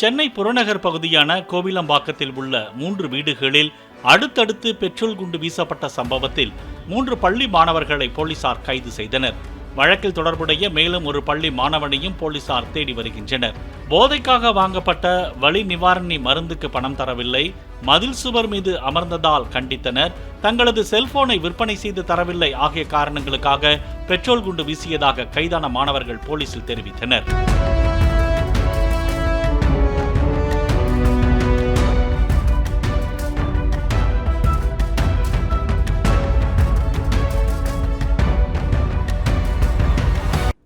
சென்னை புறநகர் பகுதியான கோவிலம்பாக்கத்தில் உள்ள மூன்று வீடுகளில் அடுத்தடுத்து பெட்ரோல் குண்டு வீசப்பட்ட சம்பவத்தில் மூன்று பள்ளி மாணவர்களை போலீசார் கைது செய்தனர். வழக்கில் தொடர்புடைய மேலும் ஒரு பள்ளி மாணவனையும் போலீசார் தேடி வருகின்றனர். போதைக்காக வாங்கப்பட்ட வலி நிவாரணி மருந்துக்கு பணம் தரவில்லை. மதில் சுவர் மீது அமர்ந்ததால் கண்டித்தனர். தங்களது செல்போனை விற்பனை செய்து தரவில்லை. ஆகிய காரணங்களுக்காக பெட்ரோல் குண்டு வீசியதாக கைதான மாணவர்கள் போலீசில் தெரிவித்தனர்.